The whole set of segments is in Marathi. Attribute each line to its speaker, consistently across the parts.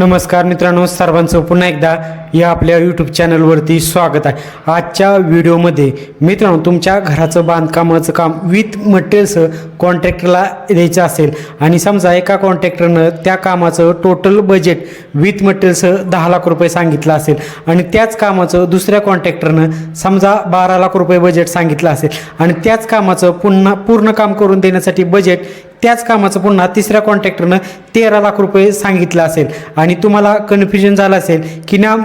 Speaker 1: नमस्कार मित्रांनो सर्वांचं पुन्हा एकदा या आपल्या यूट्यूब चॅनलवरती स्वागत आहे. आजच्या व्हिडिओमध्ये मित्रांनो तुमच्या घराचं बांधकामाचं काम विथ मटेरियल्स कॉन्ट्रॅक्टरला द्यायचं असेल आणि समजा एका कॉन्ट्रॅक्टरनं त्या कामाचं टोटल बजेट विथ मटेरियल्स दहा लाख रुपये सांगितलं असेल आणि त्याच कामाचं दुसऱ्या कॉन्ट्रॅक्टरनं समजा बारा लाख रुपये बजेट सांगितलं असेल आणि त्याच कामाचं पुन्हा पूर्ण काम करून देण्यासाठी बजेट त्याच कामाचं पुन्हा तिसऱ्या कॉन्ट्रॅक्टरनं तेरा लाख रुपये सांगितलं असेल. आणि तुम्हाला कन्फ्युजन झालं असेल की ना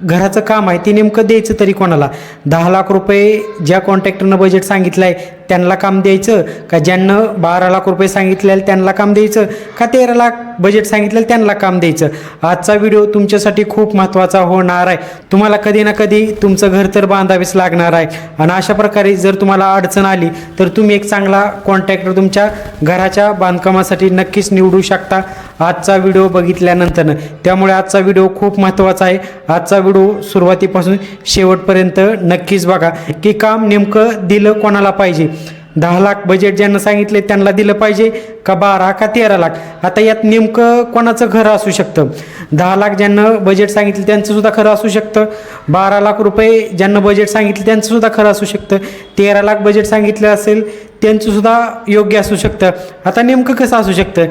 Speaker 1: घराचं काम आहे ते नेमकं द्यायचं तरी कोणाला? दहा लाख रुपये ज्या कॉन्ट्रॅक्टरनं बजेट सांगितलं आहे त्यांना काम द्यायचं? का ज्यांना बारा लाख रुपये सांगितले त्यांना काम द्यायचं? का तेरा लाख बजेट सांगितलेलं त्यांना काम द्यायचं? आजचा व्हिडिओ तुमच्यासाठी खूप महत्त्वाचा होणार आहे. तुम्हाला कधी ना कधी तुमचं घर तर बांधावेच लागणार आहे. आणि अशा प्रकारे जर तुम्हाला अडचण आली तर तुम्ही एक चांगला कॉन्ट्रॅक्टर तुमच्या घराच्या बांधकामासाठी नक्कीच निवडू शकता. आजचा व्हिडिओ बघितल्यानंतर. त्यामुळे आजचा व्हिडिओ खूप महत्त्वाचा आहे. आजचा व्हिडिओ सुरुवातीपासून शेवटपर्यंत नक्कीच बघा. की काम नेमकं दिलं कोणाला पाहिजे? दहा लाख बजेट ज्यांना सांगितले त्यांना दिलं पाहिजे का बारा का तेरा लाख? आता यात नेमकं कोणाचं घर असू शकतं? दहा लाख ज्यांना बजेट सांगितलं त्यांचं सुद्धा खरं असू शकतं. बारा लाख रुपये ज्यांना बजेट सांगितलं त्यांचं सुद्धा खरं असू शकतं. तेरा लाख बजेट सांगितलं असेल त्यांचं सुद्धा योग्य असू शकतं. आता नेमकं कसं असू शकतं?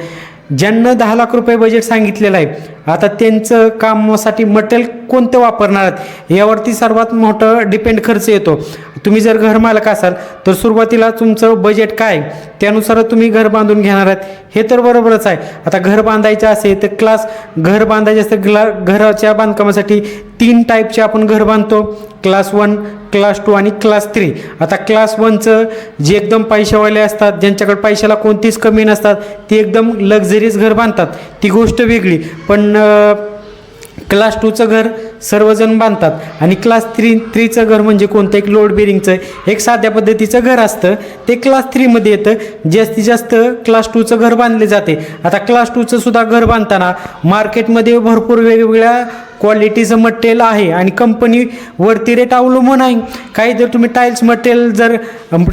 Speaker 1: ज्यांना दहा लाख रुपये बजेट सांगितलेलं आहे आता त्यांचं कामासाठी मटेरियल कोणतं वापरणार आहेत? यावरती सर्वात मोठं डिपेंड खर्च येतो. तुम्ही जर घर मालक असाल तर सुरुवातीला तुमचं बजेट काय? त्यानुसार तुम्ही घर बांधून घेणार आहात. हे तर बरोबरच आहे. आता घर बांधायचं असेल तर क्लास घर बांधायचे असेल ग्ला घराच्या बांधकामासाठी तीन टाईपचे आपण घर बांधतो. क्लास वन क्लास टू आणि क्लास थ्री आता क्लास वनचं जे एकदम पैशावाले असतात ज्यांच्याकडे पैशाला कोणतीच कमी नसतात ते एकदम लक्झरीज घर बांधतात. ती गोष्ट वेगळी. पण क्लास टूचं घर सर्वजण बांधतात. आणि क्लास थ्री थ्रीचं घर म्हणजे कोणतं? एक लोड बेरिंगचं एक साध्या पद्धतीचं घर असतं. ते क्लास थ्रीमध्ये येतं. जास्तीत जास्त क्लास टूचं घर बांधले जाते. आता क्लास टूचं सुद्धा घर बांधताना मार्केटमध्ये भरपूर वेगवेगळ्या क्वालिटीचं मटेरियल आहे आणि कंपनी वरती रेट अवलंबून आहे. काही जर तुम्ही टाईल्स मटेरियल जर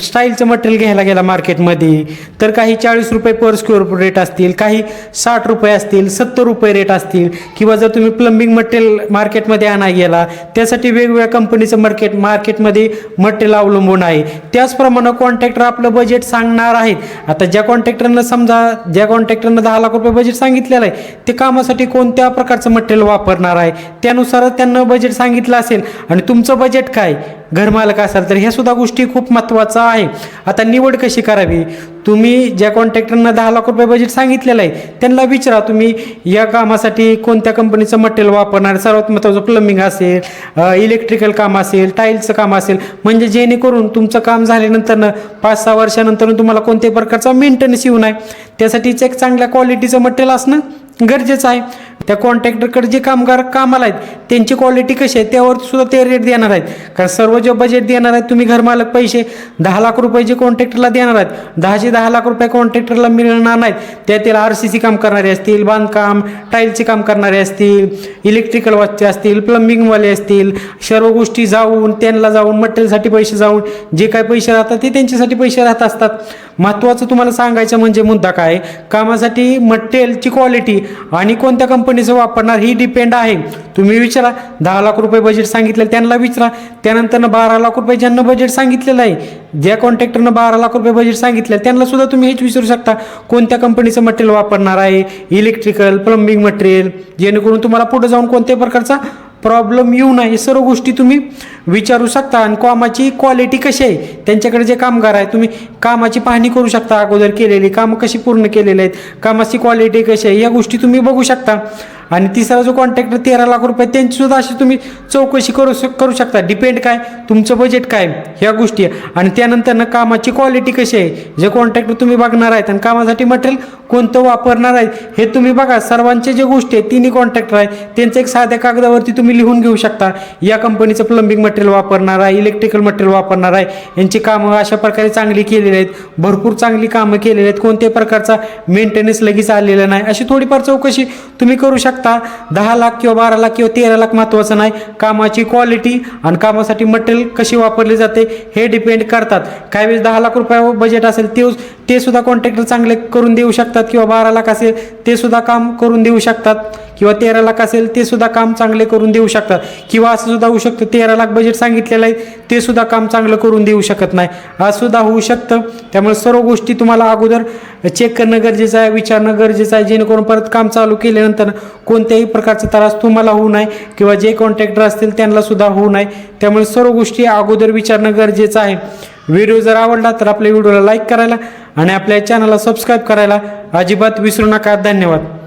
Speaker 1: स्टाईलचं मटेरियल घ्यायला गेला मार्केटमध्ये तर काही चाळीस रुपये पर स्क्वेअर रेट असतील काही साठ रुपये असतील सत्तर रुपये रेट असतील किंवा जर तुम्ही प्लंबिंग मटेरियल मार्केटमध्ये आणा गेला त्यासाठी वेगवेगळ्या कंपनीचं मार्केट मार्केटमध्ये मटेरियल अवलंबून आहे. त्याचप्रमाणे कॉन्ट्रॅक्टर आपलं बजेट सांगणार आहेत. आता ज्या कॉन्ट्रॅक्टरनं समजा ज्या कॉन्ट्रॅक्टरनं दहा लाख रुपये बजेट सांगितलेलं आहे ते कामासाठी कोणत्या प्रकारचं मटेरियल वापरणार आहे? त्यानुसारच त्यांना बजेट सांगितलं असेल. आणि तुमचं बजेट काय? घरमालक असाल तर ह्या सुद्धा गोष्टी खूप महत्त्वाचं आहे. आता निवड कशी करावी? तुम्ही ज्या कॉन्ट्रॅक्टरनं दहा लाख रुपये बजेट सांगितलेलं आहे त्यांना विचारा तुम्ही या कामासाठी कोणत्या कंपनीचं मटेरियल वापरणार? सर्वात महत्त्वाचं प्लंबिंग असेल इलेक्ट्रिकल काम असेल टाईलचं काम असेल. म्हणजे जेणेकरून तुमचं काम झाल्यानंतरनं पाच सहा वर्षानंतर तुम्हाला कोणत्याही प्रकारचा मेंटेनन्स येऊ नये. त्यासाठीच एक चांगल्या क्वालिटीचं मटेरियल असणं गरजेचं आहे. त्या कॉन्ट्रॅक्टरकडे जे कामगार कामाला आहेत त्यांची क्वालिटी कशी आहे त्यावर सुद्धा ते रेट देणार आहेत. कारण सर्व जे बजेट देणार आहेत तुम्ही घरमालक पैसे दहा लाख रुपये जे कॉन्ट्रॅक्टरला देणार आहेत दहाशे दहा लाख रुपये कॉन्ट्रॅक्टरला मिळणार नाहीत. त्यातील आर सी सी काम करणारे असतील बांधकाम टाईलचे काम करणारे असतील इलेक्ट्रिकल वाचचे असतील प्लंबिंगवाले असतील सर्व गोष्टी जाऊन त्यांना जाऊन मटेरियलसाठी पैसे जाऊन जे काय पैसे राहतात ते त्यांच्यासाठी पैसे राहत असतात. महत्त्वाचं तुम्हाला सांगायचं म्हणजे मुद्दा काय? कामासाठी मटेरियलची क्वालिटी आणि कोणत्या कंपनीचं वापरणार ही डिपेंड आहे. तुम्ही विचारा दहा लाख रुपये बजेट सांगितलं त्यांना विचारा. त्यानंतर बारा लाख रुपये ज्यांना बजेट सांगितलेलं आहे ज्या कॉन्ट्रॅक्टरनं बारा लाख रुपये बजेट सांगितलं त्यांना सुद्धा तुम्ही हेच विचारू शकता. कोणत्या कंपनीचं मटेरियल वापरणार आहे? इलेक्ट्रिकल प्लंबिंग मटेरियल जेणेकरून तुम्हाला पुढे जाऊन कोणत्याही प्रकारचा प्रॉब्लेम येऊ नये. सर्व गोष्टी तुम्ही विचारू शकता. आणि कामाची क्वालिटी कशी आहे? त्यांच्याकडे जे कामगार आहे तुम्ही कामाची पाहणी करू शकता. अगोदर केलेली कामं कशी पूर्ण केलेली आहेत? कामाची क्वालिटी कशी आहे? या गोष्टी तुम्ही बघू शकता. आणि तिसरा जो कॉन्ट्रॅक्टर तेरा लाख रुपये त्यांची सुद्धा अशी तुम्ही चौकशी करू शक करू शकता. डिपेंड काय? तुमचं बजेट काय? ह्या गोष्टी. आहे आणि त्यानंतर कामाची क्वालिटी कशी आहे? जे कॉन्ट्रॅक्टर तुम्ही बघणार आहेत आणि कामासाठी मटेरियल कोणतं वापरणार आहे हे तुम्ही बघा. सर्वांचे जे गोष्टी आहेत तिन्ही कॉन्ट्रॅक्टर आहेत त्यांचं एक साध्या कागदावरती तुम्ही लिहून घेऊ शकता. या कंपनीचं प्लंबिंग मटेरियल वापरणार आहे इलेक्ट्रिकल मटेरियल वापरणार आहे. यांची कामं अशा प्रकारे चांगली केलेली आहेत. भरपूर चांगली कामं केलेली आहेत. कोणत्याही प्रकारचा मेंटेनन्स लगेच आलेला नाही. अशी थोडीफार चौकशी तुम्ही करू शकता. शकता. दहा लाख किंवा बारा लाख किंवा तेरा लाख महत्त्वाचं नाही. कामाची क्वालिटी आणि कामासाठी मटेरियल कशी वापरली जाते हे डिपेंड करतात. काही वेळेस दहा लाख रुपये बजेट असेल ते ते सुद्धा कॉन्ट्रॅक्टर चांगले करून देऊ शकतात किंवा बारा लाख असेल ते सुद्धा काम करून देऊ शकतात. किंवा तेरा लाख असेल ते सुद्धा काम चांगले करून देऊ शकतात. किंवा असं सुद्धा होऊ शकतं तेरा लाख बजेट सांगितलेलं आहे ते सुद्धा काम चांगलं करून देऊ शकत नाही. असं सुद्धा होऊ शकतं. त्यामुळे सर्व गोष्टी तुम्हाला अगोदर चेक करणं गरजेचं आहे विचारणं गरजेचं आहे. जेणेकरून परत काम चालू केल्यानंतर कोणत्याही प्रकारचा त्रास तुम्हाला होऊ नये किंवा जे कॉन्ट्रॅक्टर असतील त्यांना सुद्धा होऊ नये. त्यामुळे सर्व गोष्टी अगोदर विचारणं गरजेचं आहे. व्हिडिओ जर आवडला तर आपल्या व्हिडिओला लाईक करायला आणि आपल्या चॅनलला सबस्क्राईब करायला अजिबात विसरू नका. धन्यवाद.